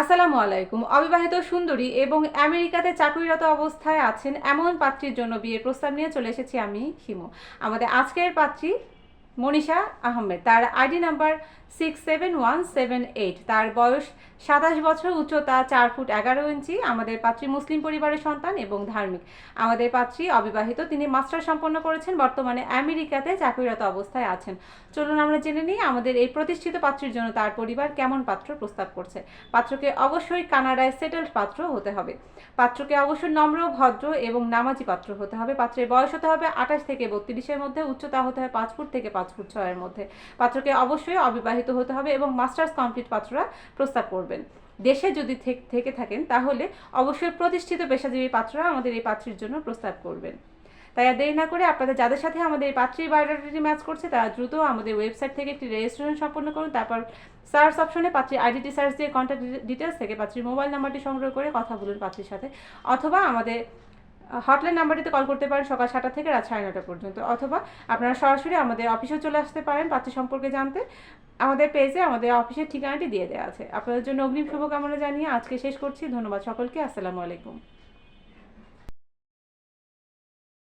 আসসালামু আলাইকুম। অবিবাহিত সুন্দরী এবং আমেরিকাতে চাকরিরত অবস্থায় আছেন এমন পাত্রীর জন্য বিয়ের প্রস্তাব নিয়ে চলে এসেছি আমি হিমু। আমাদের আজকের পাত্রী মনীষা আহমেদ। তার ID number six seven one seven eight তার বয়স সাতাশ বছর, উচ্চতা চার ফুট এগারো ইঞ্চি। আমাদের পাত্রী মুসলিম পরিবারের সন্তান এবং ধার্মিক। আমাদের পাত্রী অবিবাহিত, তিনি মাস্টার সম্পন্ন করেছেন, বর্তমানে আমেরিকাতে চাকরিরত অবস্থায় আছেন। চলুন আমরা জেনে নিই আমাদের এই প্রতিষ্ঠিত পাত্রীর জন্য তার পরিবার কেমন পাত্র প্রস্তাব করছে। পাত্রকে অবশ্যই কানাডায় সেটেলড পাত্র হতে হবে। পাত্রকে অবশ্যই নম্র, ভদ্র এবং নামাজি পাত্র হতে হবে। পাত্রের বয়স হতে হবে আঠাশ থেকে বত্রিশের মধ্যে, উচ্চতা হতে হবে পাঁচ ফুট থেকে পাঁচ ফুট ছয়ের মধ্যে। পাত্রকে অবশ্যই অবিবাহিত হতে হবে এবং মাস্টার্স কমপ্লিট পাত্ররা প্রস্তাব করবেন। দেশে যদি থেক- থেকে থাকেন, তাহলে অবশ্যই প্রতিষ্ঠিত পেশাজীবী পাত্ররা আমাদের এই পাত্রীর জন্য প্রস্তাব করবেন। তাই আর দেরি না করে আপনাদের যাদের সাথে আমাদের এই পাত্রীর বায়োডাটাটি ম্যাচ করছে, তারা দ্রুত আমাদের ওয়েবসাইট থেকে একটি রেজিস্ট্রেশন সম্পন্ন করুন, তারপর সার্চ অপশনে পাত্রীর আইডিটি সার্চ দিয়ে কন্ট্যাক্ট ডিটেলস থেকে পাত্রীর মোবাইল নাম্বারটি সংগ্রহ করে কথা বলুন পাত্রীর সাথে। অথবা আমাদের হটলাইন নাম্বারটিতে কল করতে পারেন সকাল সাতটা থেকে রাত সাড়ে নটা পর্যন্ত। অথবা আপনারা সরাসরি আমাদের অফিসেও চলে আসতে পারেন পাত্রী সম্পর্কে জানতে। আমাদের পেজে আমাদের অফিসের ঠিকানাটি দিয়ে দেওয়া আছে। আপনাদের জন্য অগ্রিম শুভকামনা জানিয়ে আজকে শেষ করছি। ধন্যবাদ সকলকে। আসসালামু আলাইকুম।